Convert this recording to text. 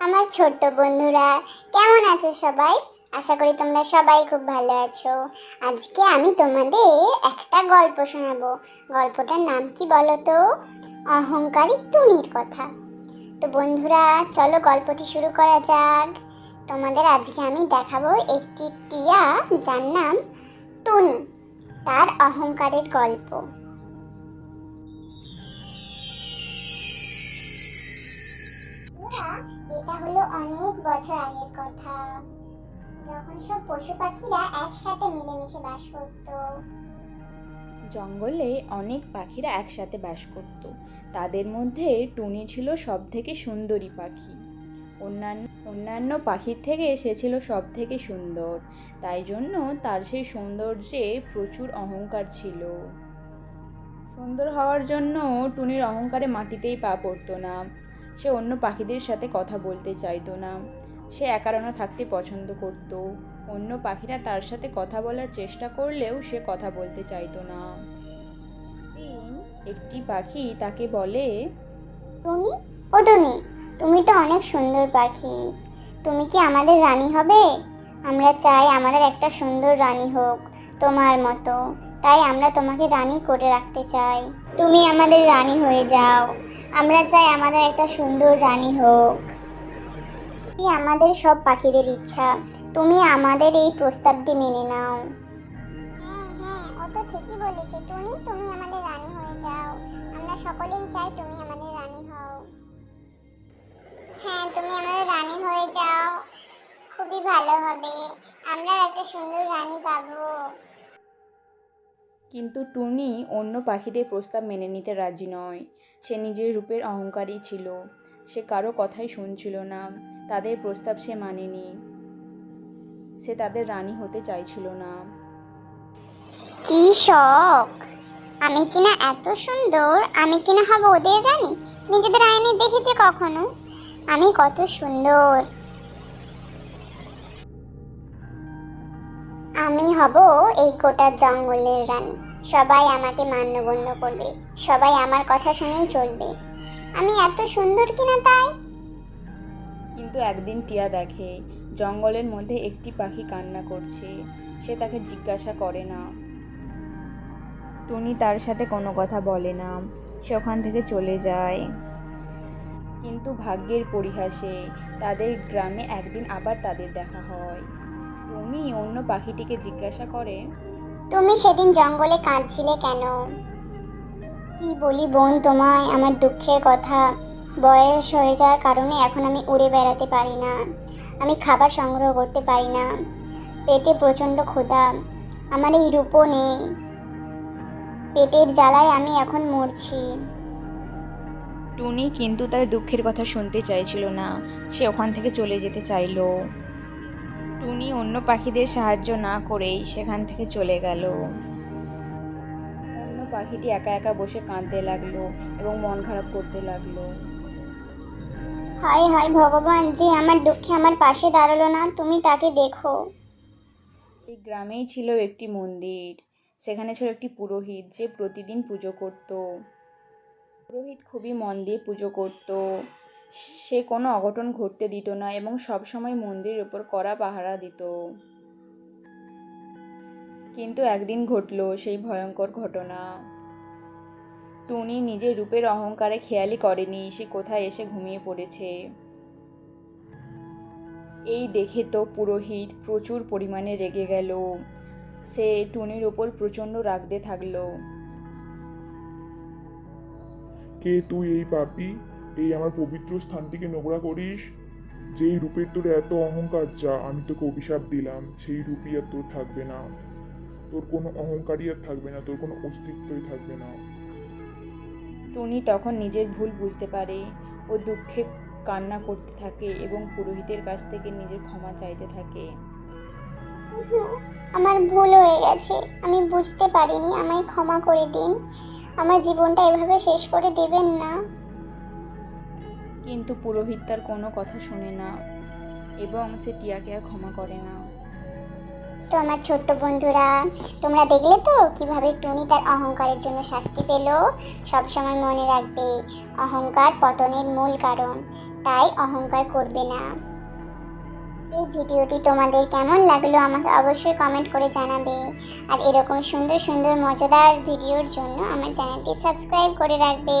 আমার ছোট্ট বন্ধুরা, কেমন আছো সবাই? আশা করি তোমরা সবাই খুব ভালো আছো। আজকে আমি তোমাদের একটা গল্প শোনাবো। গল্পটার নাম কি বলো তো অহংকারী টুনির কথা। তো বন্ধুরা, চলো গল্পটি শুরু করা যাক। তোমাদের আজকে আমি দেখাবো একটি টিয়া যার নাম টুনি। তার অহংকারের গল্প। বছর আগের কথা। যখন সব পশু পাখিরা একসাথে মিলেমিশে বাস করত। জঙ্গলে অনেক পাখিরা একসাথে বাস করত। তাদের মধ্যে টুনি ছিল সব থেকে সুন্দরী পাখি। অন্যান্য অন্যান্য পাখির থেকে সে ছিল সব থেকে সুন্দর। তাই জন্য তার সেই সৌন্দর্যে প্রচুর অহংকার ছিল। সুন্দর হওয়ার জন্য টুনির অহংকারে মাটিতেই পা পড়তো না। সে অন্য পাখিদের সাথে কথা বলতে চাইতো না। সে একারণে থাকতে পছন্দ করত। অন্য পাখিরা তার সাথে কথা বলার চেষ্টা করলেও সে কথা বলতে চাইতো না। একটি পাখি তাকে বলে, টুনি, ও টুনি, তুমি তো অনেক সুন্দর পাখি। তুমি কি আমাদের রানী হবে? আমরা চাই আমাদের একটা সুন্দর রানী হোক, তোমার মতো। তাই আমরা তোমাকে রানী করে রাখতে চাই। তুমি আমাদের রানী হয়ে যাও। আমরা চাই আমাদের একটা সুন্দর রানী হোক। আমাদের সব পাখিদের ইচ্ছা। তুমি আমাদের এই প্রস্তাবটি মেনে নাও। হ্যাঁ হ্যাঁ ও তো ঠিকই বলেছে। টুনি, তুমি আমাদের রানী হয়ে যাও। আমরা সকলেই চাই তুমি আমাদের রানী হও। হ্যাঁ তুমি আমাদের রানী হয়ে যাও। খুবই ভালো হবে। আমরা একটা সুন্দর রানী পাবো। কিন্তু টুনি অন্য পাখিদের প্রস্তাব মেনে নিতে রাজি নয়। সে নিজের রূপের অহংকারী ছিল। সে কারও কথাই শুনছিল না। তাদের প্রস্তাব সে মানেনি। সে তাদের রানী হতে চাইছিল না। কি শখ? আমি কিনা এত সুন্দর? আমি কিনা হব ওদের রানী? নিজেদের আয়নে দেখেছে কখনো? আমি কত সুন্দর। আমি হব এই গোটা জঙ্গলের রানী। সবাই আমাকে মান্যগণ্য করবে। সবাই আমার কথা শুনেই চলবে। আমি এত সুন্দর কিনা তাই? কিন্তু একদিন টিয়া দেখে, জঙ্গলের মধ্যে একটি পাখি কান্না করছে। সে তাকে জিজ্ঞাসা করে না। টুনি তার সাথে কোনো কথা বলে না। সে ওখান থেকে চলে যায়। কিন্তু ভাগ্যের পরিহাসে তাদের গ্রামে একদিন আবার তাদের দেখা হয়। টুনি অন্য পাখিটিকে জিজ্ঞাসা করে তুমি সেদিন জঙ্গলে কাঁদছিলে কেন? কি বলি বোন তোমায় আমার দুঃখের কথা। বয়স হয়ে যাওয়ার কারণে এখন আমি উড়ে বেড়াতে পারি না। আমি খাবার সংগ্রহ করতে পারি না। পেটে প্রচণ্ড ক্ষুধা। আমার এই রূপও নেই। পেটের জ্বালায় আমি এখন মরছি। টুনি কিন্তু তার দুঃখের কথা শুনতে চাইছিল না। সে ওখান থেকে চলে যেতে চাইলো। টুনি অন্য পাখিদের সাহায্য না করেই সেখান থেকে চলে গেল। অন্য পাখিটি একা একা বসে কাঁদতে লাগল এবং মন খারাপ করতে লাগল। হায় হায় ভগবান যে আমার দুঃখে আমার পাশে দাঁড়াল না তুমি তাকে দেখো। এই গ্রামেই ছিল একটি মন্দির। সেখানে ছিল একটি পুরোহিত যে প্রতিদিন পুজো করত। পুরোহিত খুবই মন দিয়ে পুজো করত। সে কোনো অঘটন ঘটতে দিত না এবং সব সময় মন্দিরের উপর কড়া পাহারা দিত। কিন্তু একদিন ঘটল সেই ভয়ঙ্কর ঘটনা। টুনি নিজের রূপের অহংকারে খেয়ালই করেনি, সে কোথায় এসে ঘুমিয়ে পড়েছে। এই দেখে তো পুরোহিত প্রচুর পরিমাণে রেগে গেল। সে টুনির ওপর প্রচণ্ড রাগতে থাকল। কে তুই এই পাপি? এই আমার পবিত্র স্থানটিকে নোংরা করিস। যেই রূপের তোর এত অহংকার যা আমি তোকে অভিশাপ দিলাম সেই রূপই আর তোর থাকবে না। তোর কোনো অহংকারই আর থাকবে না তোর কোনো অস্তিত্বই থাকবে না। টুনি তখন নিজের ভুল বুঝতে পারে ও দুঃখে কান্না করতে থাকে এবং পুরোহিতের কাছ থেকে নিজের ক্ষমা চাইতে থাকে। আমার ভুল হয়ে গেছে আমি বুঝতে পারিনি আমায় ক্ষমা করে দিন। আমার জীবনটা এভাবে শেষ করে দেবেন না। কিন্তু পুরোহিত তার কোনো কথা শোনে না এবং সে টিয়াকে আর ক্ষমা করে না। তো আমার ছোট্ট বন্ধুরা, তোমরা দেখলে তো কীভাবে টুনি তার অহংকারের জন্য শাস্তি পেল? সবসময় মনে রাখবে, অহংকার পতনের মূল কারণ, তাই অহংকার করবে না। এই ভিডিওটি তোমাদের কেমন লাগল আমাকে অবশ্যই কমেন্ট করে জানাবে। আর এরকম সুন্দর সুন্দর মজাদার ভিডিওর জন্য আমার চ্যানেলটি সাবস্ক্রাইব করে রাখবে।